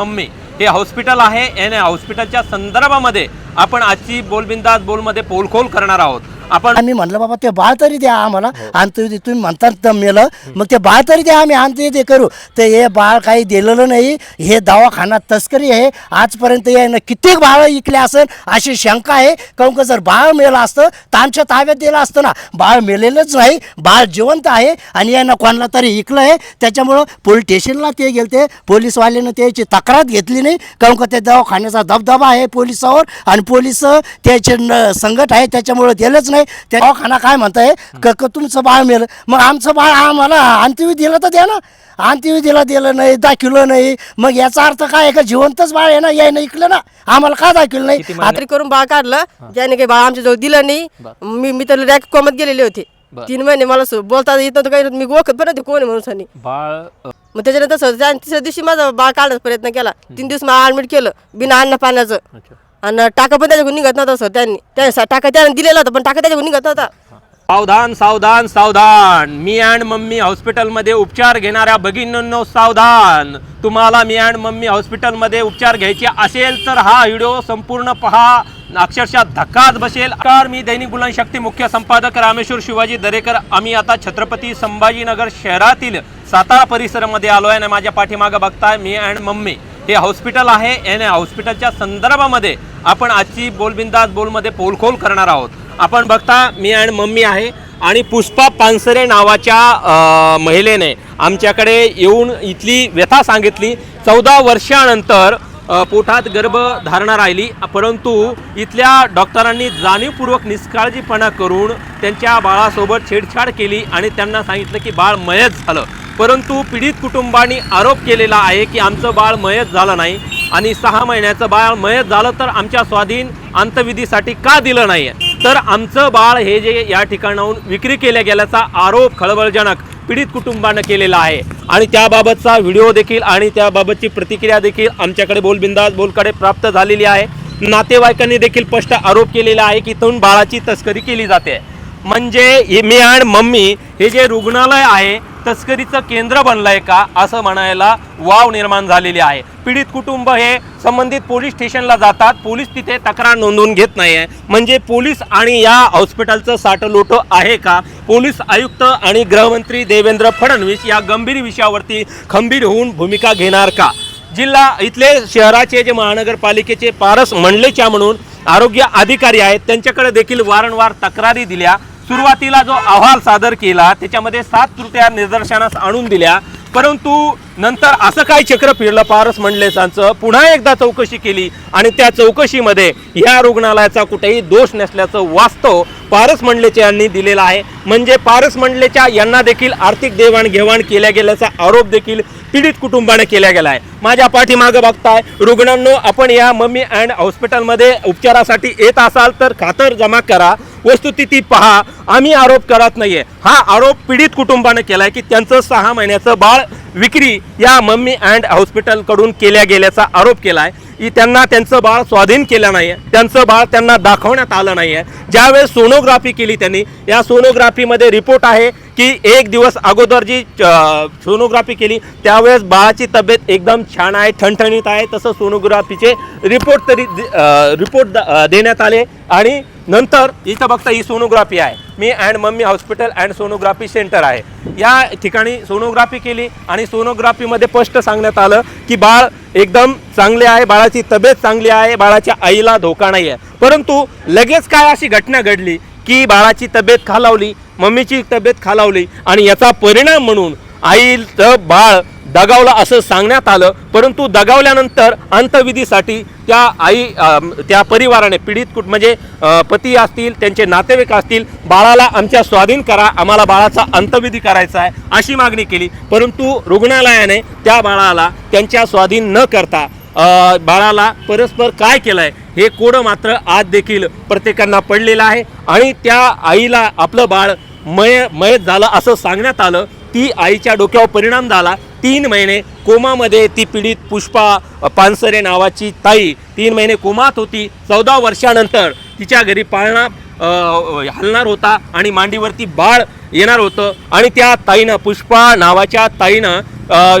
Mummy. हे hospital आहे आणि हॉस्पिटलच्या संदर्भामध्ये आपण आजची बोलबिंदास बोलमध्ये पोलखोल करणार आहोत. आपण आम्ही म्हणलं बाबा ते बाळ तरी द्या आम्हाला. अंत्यविधी तुम्ही म्हणतात तर मेलं. मग ते बाळ तरी द्या आम्ही अंत्यविधी करू. तर हे बाळ काही दिलेलं नाही. हे दवाखाना तस्करी आहे. आजपर्यंत यानं कित्येक बाळ इकले असेल अशी शंका आहे. काहून का जर बाळ मेलं असतं तर आमच्या ताब्यात दिलं असतं ना. बाळ मेलेलंच नाही. बाळ जिवंत आहे. आणि यानं कोणाला तरी इकलं आहे. त्याच्यामुळं पोलीस स्टेशनला ते गेलते. पोलीसवाल्यानं त्याची तक्रार घेतली नाही. काहून का त्या दवाखान्याचा दबदबा आहे पोलिसावर. आणि पोलीस त्याचे न- संकट आहे. त्याच्यामुळं दिलंच नाही. त्या दवाखाना काय म्हणताय? क क तुमचं बाळ मेलं. मग आमचं बाळ आम्हाला अंत्यविधीला तर द्या ना. अंत्यविधीला दिलं नाही दाखवलं नाही. मग याचा अर्थ काय आहे का? जिवंतच बाळ आहे ना यायनं ऐकलं ना. आम्हाला का दाखवलं नाही? खात्री करून बाळ काढलं ज्याने काही बाळ आमच्या जवळ दिलं नाही. मी मी तर रॅक कोमत गेलेले होते. बर. तीन महिने मला सु- बोलता येत नव्हतं काही. मी ओळखत पण नव्हते कोण आहे म्हणून सनी. बाळ अ, मग त्याच्यानंतर त्या तिसऱ्या दिवशी माझा बाळ काढायचा प्रयत्न केला. तीन दिवस मला ऍडमिट केलं बिना अन्न पाण्याचं. अच्छा. आणि टाका पण त्याच्याकडून निघत नव्हता सर त्यांनी त्या टाका त्याने दिलेला होता पण टाका त्याच्याकडून निघत नव्हता. सावधान सावधान सावधान. मी अँड मम्मी हॉस्पिटलमध्ये उपचार घेणाऱ्या भगिनींनो सावधान. तुम्हाला मी अँड मम्मी हॉस्पिटलमध्ये उपचार घ्यायचे असेल तर हा व्हिडिओ संपूर्ण पहा. अक्षरशः धक्काच बसेल. कार मी दैनिक बुलंद शक्ती मुख्य संपादक रामेश्वर शिवाजी दरेकर. आम्ही आता छत्रपती संभाजीनगर शहरातील सातारा परिसरामध्ये आलो आहे आणि माझ्या पाठीमागं बघताय मी अँड मम्मी. हे हॉस्पिटल आहे आणि हॉस्पिटलच्या संदर्भामध्ये आपण आजची बोलबिंदास बोलमध्ये पोलखोल करणार आहोत. आपण बघता मी आणि मम्मी आहे आणि पुष्पा पानसरे नावाच्या महिलेने आमच्याकडे येऊन इथली व्यथा सांगितली. चौदा वर्षानंतर पोटात गर्भ गर्भधारणा राहिली. परंतु इथल्या डॉक्टरांनी जाणीवपूर्वक निष्काळजीपणा करून त्यांच्या बाळासोबत छेडछाड केली आणि त्यांना सांगितलं की बाळ मयत झालं. परंतु पीडित कुटुंबांनी आरोप केलेला आहे की आमचं बाळ मयत झालं नाही. आणि सहा महिन्याचं बाळ मयत झालं तर आमच्या स्वाधीन अंतविधीसाठी का दिलं नाही तर आमचं बाळ हे जे या ठिकाणाहून विक्री केल्या गेल्याचा आरोप खळबळजनक पीडित कुटुंबानं केलेला आहे. आणि त्याबाबतचा व्हिडिओ देखील आणि त्याबाबतची प्रतिक्रिया देखील आमच्याकडे बोलबिंदास बोलकडे प्राप्त झालेली आहे. नातेवाईकांनी देखील स्पष्ट आरोप केलेला आहे की इथून बाळाची तस्करी केली जाते. म्हणजे हे मी आणि मम्मी हे जे रुग्णालय आहे तस्करीचं केंद्र बनलंय का असं म्हणायला वाव निर्माण झालेली आहे. पीडित कुटुंब हे संबंधित पोलीस स्टेशनला जातात. पोलीस तिथे तक्रार नोंदवून घेत नाही आहे म्हणजे पोलीस आणि या हॉस्पिटलचं साठलोटं आहे का? पोलीस आयुक्त आणि गृहमंत्री देवेंद्र फडणवीस या गंभीर विषयावरती खंबीर होऊन भूमिका घेणार का? जिल्हा इथले शहराचे जे महानगरपालिकेचे पारस मंडलेच्या म्हणून आरोग्य अधिकारी आहेत त्यांच्याकडे देखील वारंवार तक्रारी दिल्या. सुरुवातीला जो अहवाल सादर केला त्याच्यामध्ये सात त्रुट्या निदर्शनास आणून दिल्या. परंतु नंतर असं काय चक्र फिरलं? पारस मंडलेसांचं पुन्हा एकदा चौकशी केली आणि त्या चौकशीमध्ये ह्या रुग्णालयाचा कुठेही दोष नसल्याचं वास्तव पारस मंडलेचे यांनी दिलेलं आहे. म्हणजे पारस मंडलेच्या यांना देखील आर्थिक देवाणघेवाण केल्या गेल्याचा आरोप देखील पीडित कुटुंबाने केला गेला आहे. माझ्या पाठीमागं बघताय रुग्णांनो आपण या मम्मी अँड हॉस्पिटलमध्ये उपचारासाठी येत असाल तर खातर जमा करा. वस्तुस्थिती पहा आम्ही आरोप करत नाही आहे हा आरोप पीडित कुटुंबाने आहे की त्यांचं सहा महिन्याचं बाळ विक्री या मम्मी अँड हॉस्पिटलकडून केल्या गेल्याचा आरोप केला आहे की त्यांना त्यांचं बाळ स्वाधीन केलं नाही आहे त्यांचं बाळ त्यांना दाखवण्यात आलं नाही आहे ज्यावेळेस सोनोग्राफी केली त्यांनी या सोनोग्राफीमध्ये रिपोर्ट आहे की एक दिवस अगोदर जी सोनोग्राफी केली त्यावेळेस बाळाची तब्येत एकदम छान आहे ठणठणीत आहे तसं सोनोग्राफीचे रिपोर्ट तरी दि- रिपोर्ट द- देण्यात आले. आणि नंतर इथं बघता ही सोनोग्राफी आहे. मी and mummy hospital and sonography centre आहे. या ठिकाणी सोनोग्राफी केली आणि सोनोग्राफीमध्ये स्पष्ट सांगण्यात आलं की बाळ एकदम चांगले आहे बाळाची तब्येत चांगली आहे बाळाच्या आईला धोका नाही आहे परंतु लगेच काय अशी घटना घडली की बाळाची तब्येत खालावली मम्मीची तब्येत खालावली आणि याचा परिणाम म्हणून आईचं बाळ दगावला असं सांगण्यात आलं परंतु दगावल्यानंतर अंतविधीसाठी त्या आई त्या परिवाराने पीडित कुट म्हणजे पती असतील त्यांचे नातेवाईक असतील बाळाला आमच्या स्वाधीन करा आम्हाला बाळाचा अंतविधी करायचा आहे अशी मागणी केली. परंतु रुग्णालयाने त्या बाळाला त्यांच्या स्वाधीन न करता बाळाला परस्पर काय केलं आहे हे कोडं मात्र आज देखील प्रत्येकांना पडलेलं आहे. आणि त्या आईला आपलं बाळ मय मयत झालं असं सांगण्यात आलं. ती आईच्या डोक्यावर परिणाम झाला. तीन महिने कोमामध्ये ती पीडित पुष्पा पानसरे नावाची ताई तीन महिने कोमात होती. चौदा वर्षानंतर तिच्या घरी पाळणा हलणार होता आणि मांडीवरती बाळ येणार होतं. आणि त्या ताईनं पुष्पा नावाच्या ताईनं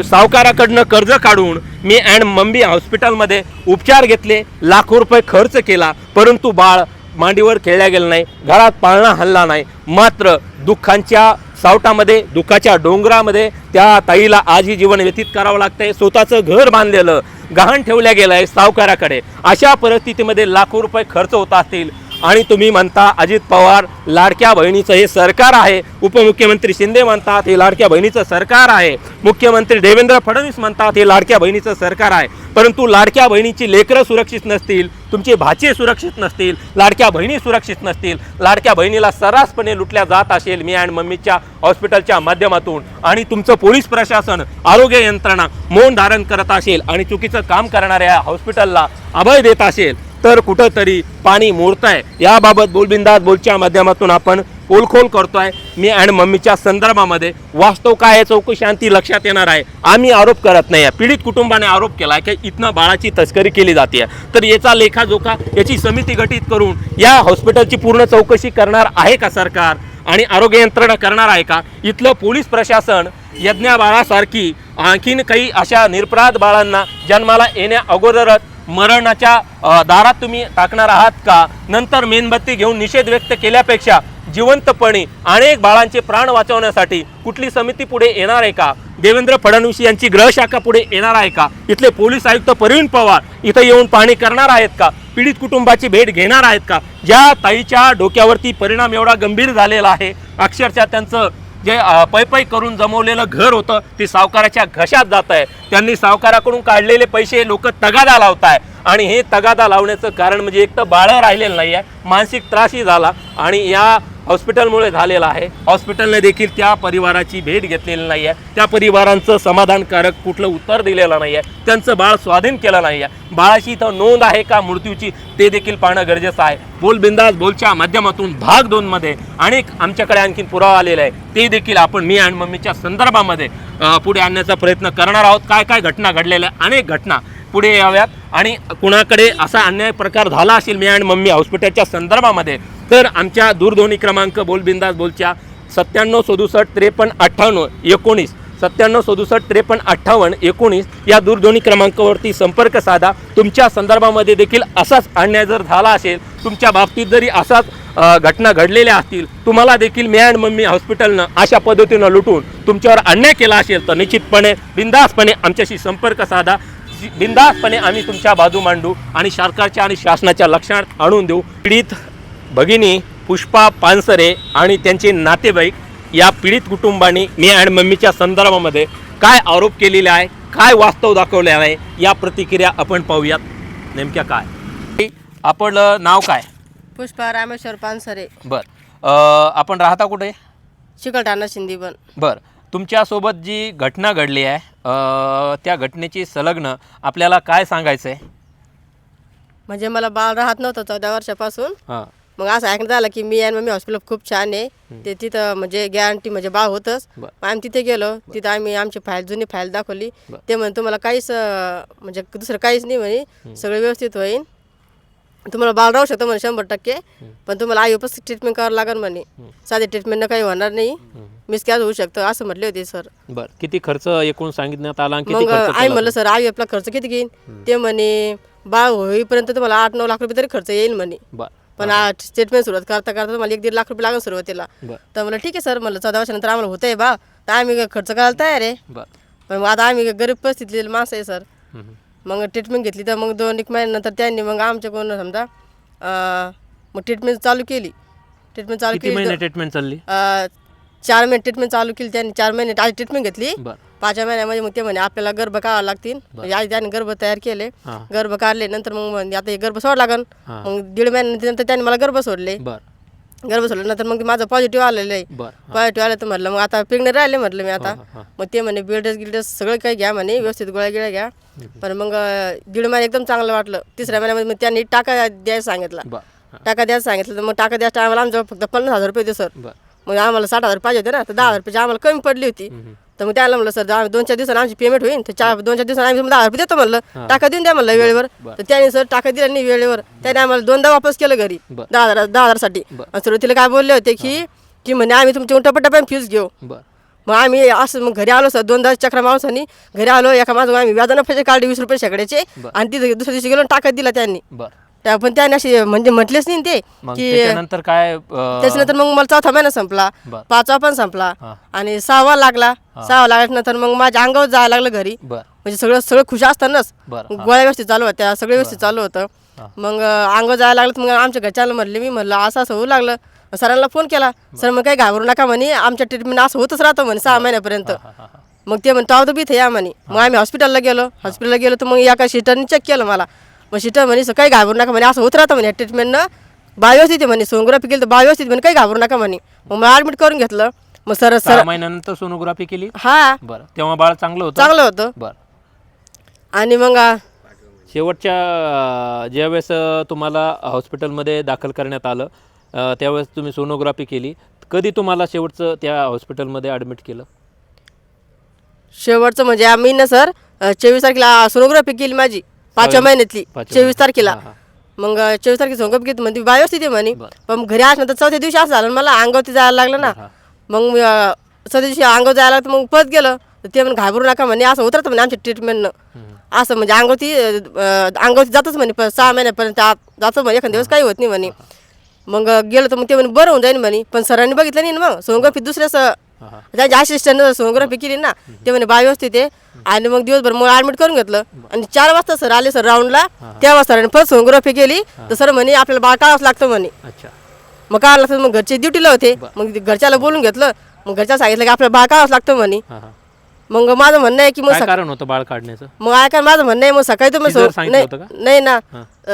सावकाराकडनं कर्ज काढून मी अँड मम्मी हॉस्पिटलमध्ये उपचार घेतले. लाखो रुपये खर्च केला परंतु बाळ मांडीवर खेळल्या गेलं नाही. घरात पाळणा हल्ला नाही. मात्र दुःखांच्या सावटामध्ये दुःखाच्या डोंगरामध्ये त्या ताईला आजही जीवन व्यतीत करावं लागतंय. स्वतःचं घर बांधलेलं गहाण ठेवल्या गेलं आहे सावकाराकडे. अशा परिस्थितीमध्ये लाखो रुपये खर्च होत असतील. आणि तुम्ही म्हणता अजित पवार लाडक्या बहिणीचं हे सरकार आहे. उपमुख्यमंत्री शिंदे म्हणतात हे लाडक्या बहिणीचं सरकार आहे. मुख्यमंत्री देवेंद्र फडणवीस म्हणतात हे लाडक्या बहिणीचं सरकार आहे. परंतु लाडक्या बहिणीची लेकरं सुरक्षित नसतील तुमचे भाचे सुरक्षित नसतील लाडक्या बहिणी सुरक्षित नसतील लाडक्या बहिणीला सर्रासपणे लुटल्या जात असेल मी अँड मम्मीच्या हॉस्पिटलच्या माध्यमातून. आणि तुमचं पोलीस प्रशासन आरोग्य यंत्रणा मौन धारण करत असेल आणि चुकीचं काम करणाऱ्या हॉस्पिटलला अभय देत असेल. तर कुठंतरी पाणी मोडतंय. याबाबत बोलबिंदात बोलच्या माध्यमातून आपण पोलखोल आहे मी अँड मम्मीच्या संदर्भामध्ये वास्तव काय आहे चौकशी आणि ती लक्षात येणार आहे. आम्ही आरोप करत नाही आहे. पीडित कुटुंबाने आरोप केला आहे की इथनं बाळाची तस्करी केली जाते आहे तर याचा लेखाजोखा याची समिती गठीत करून या हॉस्पिटलची पूर्ण चौकशी करणार आहे का सरकार? आणि आरोग्य यंत्रणा करणार आहे का? इथलं पोलीस प्रशासन यज्ञा बाळासारखी आणखीन काही अशा निरपराध बाळांना जन्माला येण्या अगोदरच मरणाच्या दारात तुम्ही टाकणार आहात का? नंतर मेणबत्ती घेऊन निषेध व्यक्त केल्यापेक्षा जिवंतपणे अनेक बाळांचे प्राण वाचवण्यासाठी कुठली समिती पुढे येणार आहे का? देवेंद्र फडणवीस यांची ग्रहशाखा पुढे येणार आहे का? इथले पोलीस आयुक्त प्रवीण पवार इथं येऊन पाहणी करणार आहेत का? पीडित कुटुंबाची भेट घेणार आहेत का? ज्या ताईच्या डोक्यावरती परिणाम एवढा गंभीर झालेला आहे अक्षरशः त्यांचं जे पैपै पै करून जमवलेलं घर होतं ते सावकाराच्या घशात जात आहे त्यांनी सावकाराकडून काढलेले पैसे लोक तगादा लावत आहे आणि हे तगादा लावण्याचं कारण म्हणजे एक तर बाळं राहिलेलं नाही आहे मानसिक त्रासही झाला. आणि या हॉस्पिटलमुळे झालेला आहे. हॉस्पिटलने देखील त्या परिवाराची भेट घेतलेली नाही आहे. त्या परिवारांचं समाधानकारक कुठलं उत्तर दिलेलं नाही आहे. त्यांचं बाळ स्वाधीन केलं नाही आहे. बाळाची इथं नोंद आहे का मृत्यूची ते देखील पाहणं गरजेचं आहे. बोलबिंदास बोलच्या माध्यमातून भाग दोनमध्ये अनेक आमच्याकडे आणखीन पुरावा आलेला आहे. ते देखील आपण मी आणि मम्मीच्या संदर्भामध्ये पुढे आणण्याचा प्रयत्न करणार आहोत. काय काय घटना घडलेल्या अनेक घटना पुढे याव्यात. आणि कुणाकडे असा अन्याय प्रकार झाला असेल मी आणि मम्मी हॉस्पिटलच्या संदर्भामध्ये तर आमच्या दूरध्वनी क्रमांक बोलबिंदास बोलच्या सत्त्याण्णव सदुसष्ट त्रेपन्न अठ्ठावन्न एकोणीस सत्त्याण्णव सदुसष्ट त्रेपन्न अठ्ठावन्न एकोणीस या दूरध्वनी क्रमांकावरती संपर्क साधा. तुमच्या संदर्भामध्ये देखील असाच अन्याय जर झाला असेल तुमच्या बाबतीत जरी असाच घटना घडलेल्या असतील तुम्हाला देखील मी अँड मम्मी हॉस्पिटलनं अशा पद्धतीनं लुटून तुमच्यावर अन्याय केला असेल तर निश्चितपणे बिंदासपणे आमच्याशी संपर्क साधा. बिंदासपणे आम्ही तुमच्या बाजू मांडू आणि सरकारच्या आणि शासनाच्या लक्षात आणून देऊ. पीडित भगिनी पुष्पा पानसरे आणि त्यांचे नातेवाईक या पीडित कुटुंबाने मी आणि मम्मीच्या संदर्भामध्ये काय आरोप केलेले आहे काय वास्तव दाखवले आहे या प्रतिक्रिया आपण पाहूयात. नेमक्या काय? आपण नाव काय? पुष्पा रामेश्वर पानसरे. बर. आपण राहता कुठे? चिकलठाणा शिंदी पण. बर. तुमच्यासोबत जी घटना घडली आहे त्या घटनेची संलग्न आपल्याला काय सांगायचं आहे म्हणजे मला बाळ राहत नव्हतं चौदा वर्षापासून. हां. मग असं ऐकण्यात आलं की मी आणि मम्मी हॉस्पिटल खूप छान आहे. ते तिथं म्हणजे गॅरंटी म्हणजे बाळ होतंच. बर. आम्ही तिथे गेलो. तिथं आम्ही आमची फाईल जुनी फाईल दाखवली. बर. ते म्हणे तुम्हाला काहीच अं, म्हणजे दुसरं काहीच नाही म्हणे. सगळं व्यवस्थित होईल तुम्हाला बाळ राहू शकतो म्हणे शंभर टक्के. पण तुम्हाला आई उपस्थित ट्रीटमेंट करावं लागेल म्हणे. साधे ट्रीटमेंटनं काही होणार नाही. मिसकॅच होऊ शकतं असं म्हटले होते सर बर. किती खर्च एकूण सांगितण्यात आला आणि किती मग खर्च आई म्हणलं सर आई आपला खर्च किती घेईन? ते म्हणे बाळ होईपर्यंत तुम्हाला आठ नऊ लाख रुपये तरी खर्च येईल म्हणे. बर. पण स्टेटमेंट सुरुवात करता करता तुम्हाला एक दीड लाख रुपये लागेल सुरुवातीला. बर. तर म्हणलं ठीक आहे सर म्हणलं चौदा वर्षानंतर आम्हाला होतंय बा. तर आम्ही खर्च करायला तयार आहे? बर. पण मग आता आम्ही गरीब परिस्थितीतले माणसं आहे सर हम्म. मग ट्रीटमेंट घेतली तर मग दोन एक महिन्यानंतर त्यांनी मग आमच्याकडून समजा अं, मग ट्रीटमेंट चालू केली. ट्रीटमेंट चालू किती केली महिने तर, ट्रीटमेंट चालली? अं, चार महिने ट्रीटमेंट चालू केली त्यांनी चार महिने आधी ट्रीटमेंट घेतली. बर. पाचव्या महिन्यामध्ये मग ते म्हणे आपल्याला गर्भ काढावं लागतील. म्हणजे आधी त्याने गर्भ तयार केले. हां. गर्भ काढले नंतर मग म्हणे आता हे गर्भ सोड लागन. हां. मग दीड महिन्यानंतर त्यांनी मला गर्भ सोडले. बर. गर्भ सोडल्यानंतर मग ते माझं पॉझिटिव्ह आलेलं आहे. बर पॉझिटिव्ह आलं तर म्हटलं मग आता प्रेग्नेंट राहिले म्हटलं मी आता. हां, हां. मग ते म्हणे बिल्डर्स गिल्डर्स सगळं काही घ्या म्हणे व्यवस्थित गोळ्या गिळ्या घ्या. पण मग अं, दीड महिने एकदम चांगलं वाटलं. तिसऱ्या महिन्यामध्ये मग त्यांनी टाका द्यायला सांगितला. बर टाका द्यायला सांगितलं. तर मग टाका द्यायच्या टायमाला आमच्या फक्त पन्नास हजार रुपये होते सर बर. मग आम्हाला साठ हजार पाहिजे होते ना तर दहा हजार रुपयाची आम्हाला कमी पडली होती. तर मग त्याला म्हणलं सर दोन चार दिवसांनी आमची पेमेंट होईल. तर चार दोन चार दिवसांनी आम्ही तुम्हाला दहा हजार रुपये देतो म्हणलं. टाका देऊन द्या म्हणलं वेळेवर. तर त्याने सर टाका दिला नाही वेळेवर. त्याने आम्हाला दोनदा वापस केलं घरी. दहा हजार दहा हजारसाठी. आणि सुरुवातीला काय बोलले होते की की म्हणे आम्ही तुमच्या टप्प्याटप्प्याने फीस घेऊ. मग आम्ही असं मग घरी आलो सर दोनदा चक्र माणसांनी. घरी आलो एका माझं आम्ही व्याजानं पैसे काढले वीस रुपये शेकड्याचे. आणि तिथे दुसऱ्या दिवशी गेलो आणि टाकत दिला त्यांनी. त्या पण त्याने असे म्हणजे म्हटलेच नाही ते मग की त्याच्यानंतर काय अं, त्याच्यानंतर मग मला चौथा महिना संपला बर. पाचवा पण संपला हा. आणि सहावा लागला. सहावा लागल्यानंतर मग माझ्या अंगावर जायला लागलं घरी. बर. म्हणजे सगळं सगळं खुश असतानाच बर हा. गोळ्या व्यवस्थित चालू होत्या सगळं व्यवस्थित चालू होतं. मग अंग जायला लागलं तर मग आमच्या घरच्याला म्हणले मी म्हणलं असं असं होऊ लागलं. सरांना फोन केला. सर मग काही घाबरू नका म्हणे आमच्या ट्रीटमेंट असं होतच राहतं म्हणे सहा महिन्यापर्यंत. हा, हा, हा. मग ते म्हणतो आहोत बी इथे या म्हणे. मग आम्ही हॉस्पिटलला गेलो. हॉस्पिटलला गेलो तर मग एका शिटरने चेक केलं मला. मग शिटर म्हणे "सर, काही घाबरू नका म्हणे असं होत राहतं म्हणे ट्रीटमेंटनं बायोस्थित आहे म्हणे सोनोग्राफी केली तर बायोस्थित म्हणे काही घाबरू नका म्हणे. मग मला ॲडमिट करून घेतलं. मग सर सहा सर महिन्यानंतर सोनोग्राफी केली? हा. बर. तेव्हा बाळ चांगलं होतं? चांगलं होतं. बर. आणि मग आ, शेवटच्या अं, ज्यावेळेस अं, तुम्हाला हॉस्पिटलमध्ये दाखल करण्यात आलं अं, त्यावेळेस तुम्ही सोनोग्राफी केली. कधी तुम्हाला शेवटचं त्या हॉस्पिटलमध्ये ॲडमिट केलं? शेवटचं म्हणजे आम्ही ना सर चोवीस तारखेला सोनोग्राफी केली माझी. पाचव्या महिन्यातली पाचव्या चोवीस तारखेला. हा. मग चोवीस तारखेला सोनोग्राफी घेतली म्हणजे बायोस्थिती म्हणे. बरं. पण घरी आल्यानंतर चौथ्या दिवशी असं झालं मला अंगावरती जायला लागलं ना. हा. मग मी अ, चौथ्या दिवशी अंगावर जायला लागलं तर मग परत गेलं. तर ते म्हणे घाबरू नका म्हणे असं होत राहतं म्हणे आमच्या ट्रीटमेंटनं असं म्हणजे अंगावरती अ, अंगावरती जातच म्हणे प- सहा महिन्यापर्यंत आत जातं म्हणे एखाद्या दिवस काही होत नाही म्हणे. मग गेलो तर मग ते म्हणे बरं होऊन जाईल म्हणे. पण सरांनी बघितलं नाही ना मग. सोनोग्राफी दुसऱ्याच हा, हा. त्याच्या असिस्टंट सोनोग्राफी केली ना ते म्हणे बाय व्यवस्थित आहे. आणि मग दिवसभर मग ऍडमिट करून घेतलं. आणि चार वाजता सर आले सर राऊंडला तेव्हा सरांनी परत सोनोग्राफी केली. तर सर म्हणे आपल्याला बाळ काढावंच लागतं म्हणे. अच्छा. मग काढलं लागतं मग घरचे ड्युटीला होते. मग घरच्याला बोलून घेतलं. मग घरच्या सांगितलं की आपल्याला बाळ काढावंच लागतं म्हणे. मग माझं म्हणणं आहे की मग काय कारण होतं बाळ काढण्याचं? मग ऐका माझं म्हणणं आहे मग सकाळी तुम्ही नाही ना.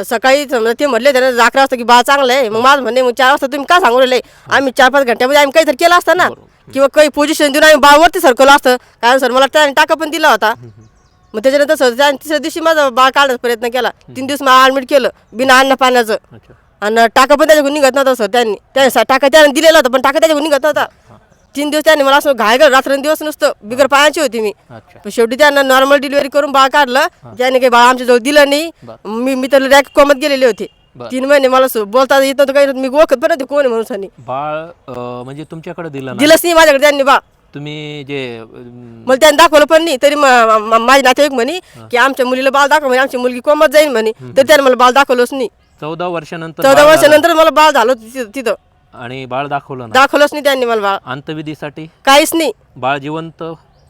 सकाळी ते म्हटले त्यानं अकरा वाजता की बाळ चांगलं आहे. मग माझं म्हणणं आहे मग चार वाजता तुम्ही का सांगू राहिले? आम्ही चार पाच घंट्यामध्ये आम्ही काहीतरी केलं असतं ना. किंवा काही पोझिशन देऊन आम्ही बाळवरती सरकवलं असतं. कारण सर मला त्याने टाका पण दिला होता. मग त्याच्यानंतर सर त्याने तिसऱ्या दिवशी माझा बाळ काढण्याचा प्रयत्न केला. तीन दिवस मला ॲडमिट केलं बिना अन्न पाण्याचं. आणि टाका पण त्याच्याकडून निघत नव्हता सर त्यांनी. त्याने टाका त्याने दिलेला होता पण टाका त्याच्याकडून निघत नव्हता. तीन दिवस त्याने मला असं घाय रात्रंदिवस नुसतं बिगर पायाची होती मी. पण शेवटी त्यांना नॉर्मल डिलिव्हरी करून बाळ काढलं. त्याने काही बाळ आमच्या जवळ दिलं नाही. मी मी तर रॅक कोमत गेलेले होते. तीन महिने मला सु- बोलता येत नव्हतं काही नव्हतं. मी ओळखत पण नव्हते कोण आहे म्हणून सनी. बाळ अं, म्हणजे तुमच्याकडे दिलं ना दिलंच नाही माझ्याकडे त्यांनी बा. तुम्ही जे अं, मला त्यांनी दाखवलं पण नाही तरी म- म- माझे नातेवाईक म्हणे की आमच्या मुलीला बाळ दाखव म्हणे आमची मुलगी कोमत जाईल म्हणे. तर त्याने मला बाळ दाखवलंच नाही. चौदा वर्षानंतर चौदा बाळ वर्षानंतर मला बाळ झालं होतं तिथं आणि बाळ दाखवलं ना दाखवलंच नाही त्यांनी मला बाळ. अंतविधीसाठी काहीच नाही. बाळ जिवंत?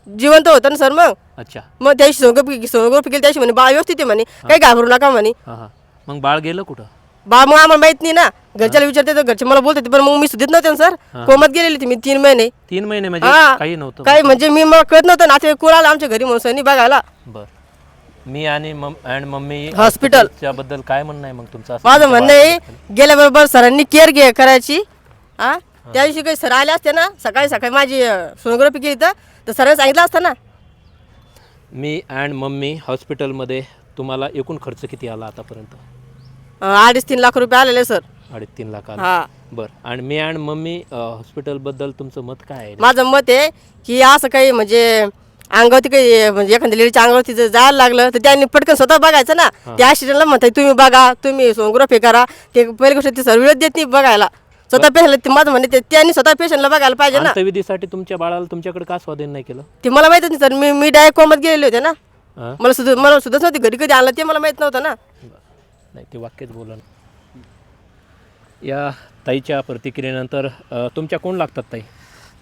जिवंत होतं ना सर मग? अच्छा. मग त्याशी सोनोग्राफी सोनोग्राफी केली त्याशी म्हणे बाळ व्यवस्थित आहे म्हणे. काही घाबरू नका म्हणे. हा हा. मग बाळ गेलं कुठं? बा मग आम्हाला माहीत नाही ना. घरच्याला विचारते तर घरचे मला बोलते पण मग मी सुधीत नव्हते ना सर? कोमत गेलेली होती मी तीन महिने. तीन महिने म्हणजे हा. काही नव्हतं काही म्हणजे मी मला कळत नव्हतं नाते कोण आलं आमच्या घरी म्हणून सनी बघायला. बर. मी आणि अँड मम्मी हॉस्पिटल. बद्दल काय म्हणणं आहे मग तुमचं? असं माझं म्हणणं आहे? गेल्याबरोबर सरांनी केअर घे करायची. हा? त्या दिवशी काही सर आले असते ना सकाळी सकाळी माझी सोनोग्राफी केली तर तर सरांनी सांगितलं असतं ना. मी अँड मम्मी हॉस्पिटलमध्ये तुम्हाला एकूण खर्च किती आला आतापर्यंत? अडीच तीन लाख रुपये आलेले सर. अडीच तीन लाख आला. हा. बर. आणि मी अँड मम्मी हॉस्पिटलबद्दल तुमचं मत काय आहे? माझं मत आहे की असं काही म्हणजे अंगावरती काही म्हणजे एखाद्या लेडीच्या अंगावरती जर जायला लागलं तर त्यांनी पटकन स्वतः बघायचं ना. त्या ऍक्सिडेंटला म्हणताय तुम्ही बघा तुम्ही सोनोग्राफी करा. ते पहिली गोष्ट ते सर्व देत नाही बघायला. स्वतः पेशंटला ते माझं म्हणणे ते- त्यांनी स्वतः पेशंटला बघायला पाहिजे ना. अंतविधीसाठी तुमच्या बाळाला तुमच्याकडे का स्वाधीन नाही केलं? ते मला माहितच नाही सर. मी मी डायरेक्ट कोमत गेलेले होते ना. हा? मला सुद्धा मला सुद्धा नव्हती घरी कधी आणलं ते मला माहीत नव्हतं ना. नाही ते वाक्यच बोला या ताईच्या प्रतिक्रियेनंतर तुमच्या कोण लागतात ताई?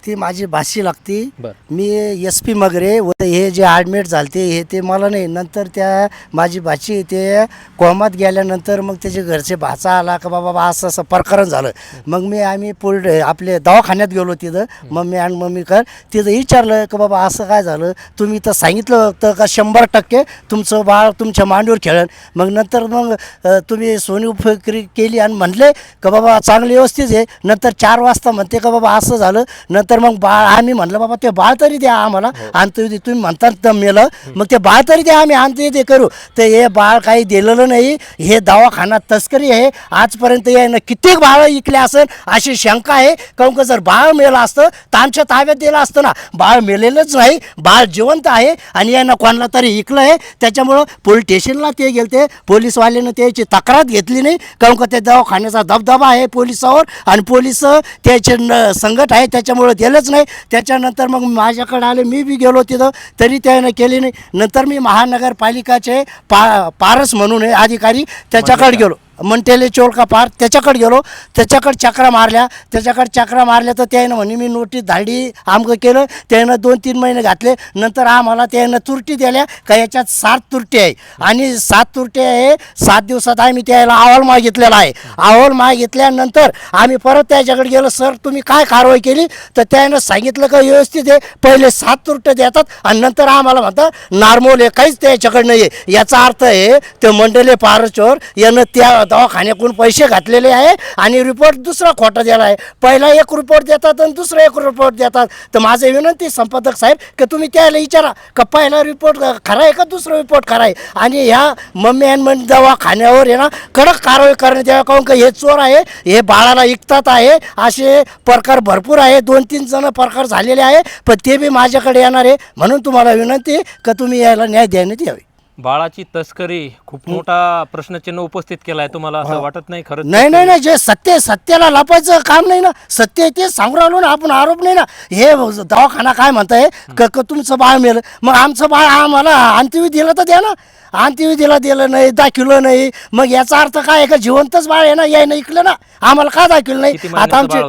ती माझी भाषी लागती. बर. मी एस पी मगरे व हे जे ॲडमिट झालते हे ते मला नाही. नंतर त्या माझी भाची ते कोमात गेल्यानंतर मग त्याचे घरचे भाचा आला का बाबा बा असं असं प्रकरण झालं. मग मी आम्ही पोल आपले दवाखान्यात गेलो तिथं. मम्मी आणि मम्मी कर. तिथं विचारलं का बाबा असं काय झालं? तुम्ही तर सांगितलं होतं का शंभर टक्के तुमचं बाळ तुमच्या मांडीवर खेळन मग नंतर मग अ, तुम्ही सोनी उपक्री केली आणि म्हणले का बाबा चांगलं व्यवस्थित आहे. नंतर चार वाजता म्हणते का बाबा असं झालं. नंतर मग बाळ आम्ही म्हणलं बाबा ते बाळ तरी द्या आम्हाला. आणतो ते तुम्ही म्हणतात तर मेलं. मग ते बाळ तरी द्या आम्ही आणतो ते करू. तर हे बाळ काही दिलेलं नाही. हे दवाखाना तस्करी आहे. आजपर्यंत यानं कित्येक बाळ इकले असेल अशी शंका आहे. काऊन का जर बाळ मेलं असतं तर आमच्या ताब्यात दिलं असतं ना बाळ मेलेलंच नाही. बाळ जिवंत आहे आणि यानं कोणाला तरी इकलं आहे. त्याच्यामुळं पोलीस स्टेशनला ते गेलते. पोलीसवाल्यानं त्याची तक्रार घेतली नाही. काऊन का त्या दवाखान्याचा दबदबा आहे पोलिसावर आणि पोलीस त्याचे न संकट आहे. त्याच्यामुळं केलंच नाही. त्याच्यानंतर मग माझ्याकडे आले मी बी गेलो तिथं तरी त्यानं केली नाही. नंतर मी महानगरपालिकाचे पा पारस म्हणून आहे अधिकारी त्याच्याकडे गेलो. मंटेले चोल का पार त्याच्याकडे गेलो त्याच्याकडे चक्रा मारल्या त्याच्याकडे चक्रा मारल्या तर त्यानं म्हणे मी नोटीस धाडी आमकं केलं त्यानं दोन तीन महिने घातले नंतर आम्हाला त्यानं तुरटी दिल्या का याच्यात सात तुरटी आहे. आणि सात तुरटी आहे सात दिवसात आम्ही त्याला अहवाल मागितलेला आहे. अहवाल मागितल्यानंतर आम्ही परत त्याच्याकडे गेलो सर तुम्ही काय कारवाई केली? तर त्यानं सांगितलं का व्यवस्थित आहे पहिले सात तुरटे देतात आणि नंतर आम्हाला म्हणतात नॉर्मल आहे काहीच त्याच्याकडे नाही आहे याचा अर्थ आहे ते मंडले पारचोर यानं त्या दवाखान्याकडून पैसे घातलेले आहे आणि रिपोर्ट दुसरा खोटा दिला आहे. पहिला एक रिपोर्ट देतात आणि दुसरा एक रिपोर्ट देतात. तर माझं विनंती संपादक साहेब की तुम्ही त्याला विचारा का पहिला रिपोर्ट खरा आहे का दुसरा रिपोर्ट खरा आहे? आणि ह्या मम्मी अँड मन दवाखान्यावर आहे ना कडक कारवाई करण्यात यावं काहून का हे चोर आहे हे बाळाला इकतात आहे असे प्रकार भरपूर आहे दोन तीन जण प्रकार झालेले आहे पण ते बी माझ्याकडे येणार आहे. म्हणून तुम्हाला विनंती का तुम्ही याला न्याय देण्यात यावे. बाळाची तस्करी खूप मोठा प्रश्नचिन्ह उपस्थित केलाय तुम्हाला असं वाटत नाही खरंच? नाही नाही नाही जे सत्य सत्याला लपायचं काम नाही ना. सत्य तेच सांगू राहिलो ना आपण आरोप नाही ना. हे दवाखाना काय म्हणताय? क क तुमचं बाळ मेलं. मग आमचं बाळ आम्हाला अंत्यविधीला तर द्या ना. अंत्यविधीला दिलं नाही दाखवलं नाही. मग याचा अर्थ काय आहे का? जिवंतच बाळ आहे ना यायनं ऐकलं ना. आम्हाला का दाखवलं नाही? आता आमचे?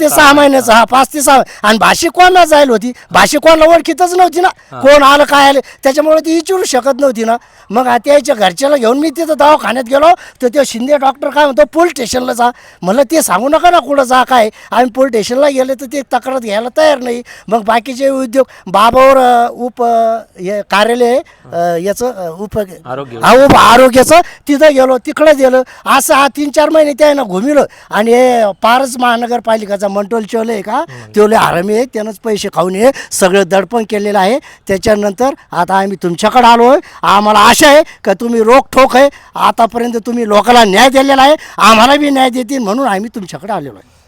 ते सहा महिन्याचं हा पाच ते सहा. आणि भाषिक कोणाला जायला होती? भाषिक कोणाला ओळखीतच नव्हती ना. कोण आलं काय आलं? त्याच्यामुळे ती विचारू शकत नव्हती ना. मग त्याच्या घरच्याला घेऊन मी तिथं दवाखान्यात गेलो तर ते शिंदे डॉक्टर काय म्हणतो पोलीस स्टेशनला जा. मला ते सांगू नका ना कुठं जा काय? आम्ही पोलीस स्टेशनला गेले तर ते तक्रार घ्यायला तयार नाही. मग बाकीचे उद्योग बाबावर उप हे कार्यालय याचं उप आरोग्य. उप आरोग्याचं तिथं गेलो तिकडं गेलो असं हा तीन चार महिने त्यानं घुमिलं. आणि हे पारस महानगरपालिकाचा मंटोल चोल आहे का? तो लय आरामी आहे त्यानंच पैसे खाऊन हे सगळं दडपण केलेलं आहे. त्याच्यानंतर आता आम्ही तुमच्याकडे आलो आहे आम्हाला आशा आहे का तुम्ही रोखोक आहे? आतापर्यंत तुम्ही लोकांना न्याय दिलेला आहे. आम्हाला बी न्याय देतील म्हणून आम्ही तुमच्याकडे आलेलो आहे.